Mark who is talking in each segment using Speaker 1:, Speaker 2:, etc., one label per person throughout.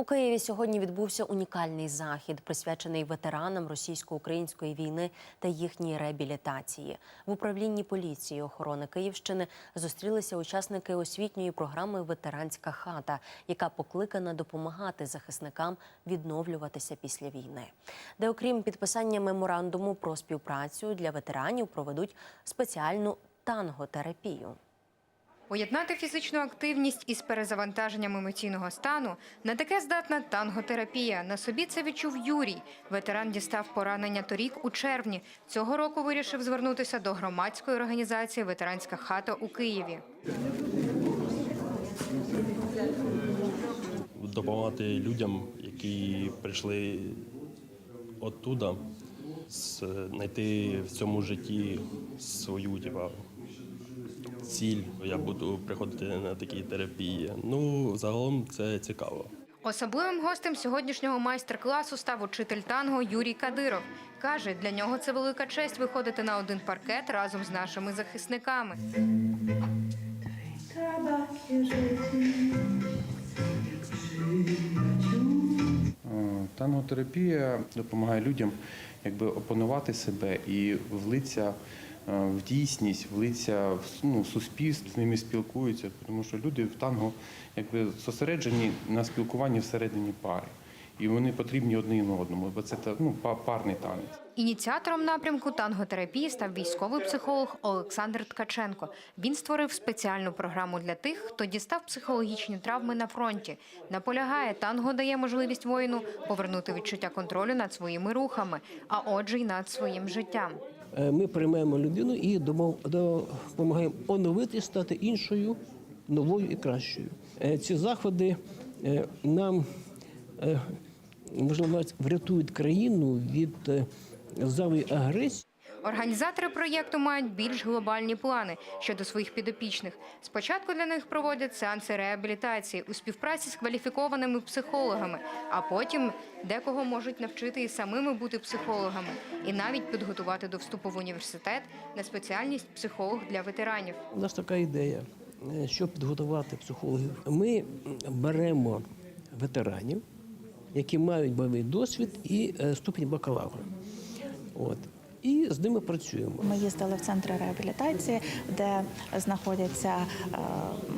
Speaker 1: У Києві сьогодні відбувся унікальний захід, присвячений ветеранам російсько-української війни та їхній реабілітації. В управлінні поліції охорони Київщини зустрілися учасники освітньої програми Ветеранська хата, яка покликана допомагати захисникам відновлюватися після війни. Де, окрім підписання меморандуму про співпрацю для ветеранів, проведуть спеціальну танготерапію.
Speaker 2: Поєднати фізичну активність із перезавантаженням емоційного стану на таке здатна танготерапія. На собі це відчув Юрій. Ветеран дістав поранення торік у червні. Цього року вирішив звернутися до громадської організації Ветеранська хата у Києві.
Speaker 3: допомагати людям, які прийшли оттуда, знайти в цьому житті свою типа, ціль. Я буду приходити на такі терапії. Ну, загалом це цікаво.
Speaker 2: Особливим гостем сьогоднішнього майстер-класу став учитель танго Юрій Кадиров. Каже, для нього це велика честь виходити на один паркет разом з нашими захисниками.
Speaker 4: Е, Танготерапія допомагає людям якби опанувати себе і влитися е, в дійсність, влитися в ну, суспільство, з ними спілкуються, тому що люди в танго якби зосереджені на спілкуванні всередині пари. І вони потрібні один одному, бо це ну, па- парний танець.
Speaker 2: Ініціатором напрямку танготерапії став військовий психолог Олександр Ткаченко. Він створив спеціальну програму для тих, хто дістав психологічні травми на фронті. Наполягає, танго дає можливість воїну повернути відчуття контролю над своїми рухами, а отже, й над своїм життям.
Speaker 5: Е, Ми приймаємо людину і допомагаємо оновити, стати іншою, новою і кращою. Е, Ці заходи е, нам можливо врятують країну від зайвої агресії.
Speaker 2: Організатори проєкту мають більш глобальні плани щодо своїх підопічних. Спочатку для них проводять сеанси реабілітації у співпраці з кваліфікованими психологами, а потім декого можуть навчити і самими бути психологами, і навіть підготувати до вступу в університет на спеціальність психолог для ветеранів.
Speaker 5: У нас така ідея, е, щоб підготувати психологів. Ми беремо ветеранів, які мають бойовий досвід і е, ступінь бакалавра. От. І з ними працюємо.
Speaker 6: Ми їздили в центри реабілітації, де знаходяться е,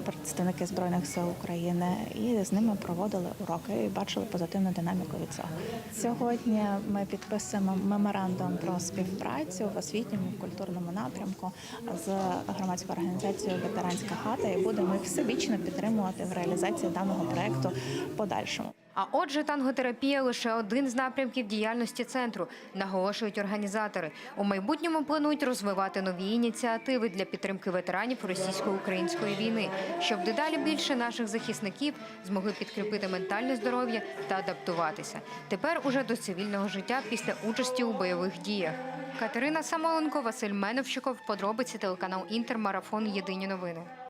Speaker 6: представники збройних сил України, і з ними проводили уроки і бачили позитивну динаміку від цього. Сьогодні ми підписуємо меморандум про співпрацю в освітньому культурному напрямку з громадською організацією Ветеранська хата і будемо їх всебічно підтримувати в реалізації даного проекту подальшому.
Speaker 2: А отже, танготерапія лише один з напрямків діяльності центру, наголошують організатори. У майбутньому планують розвивати нові ініціативи для підтримки ветеранів російсько-української війни, щоб дедалі більше наших захисників змогли підкріпити ментальне здоров'я та адаптуватися. Тепер уже до цивільного життя після участі у бойових діях. Катерина Самоленко, Василь Меновщиков. Подробиці телеканал Інтер. Марафон. Єдині новини.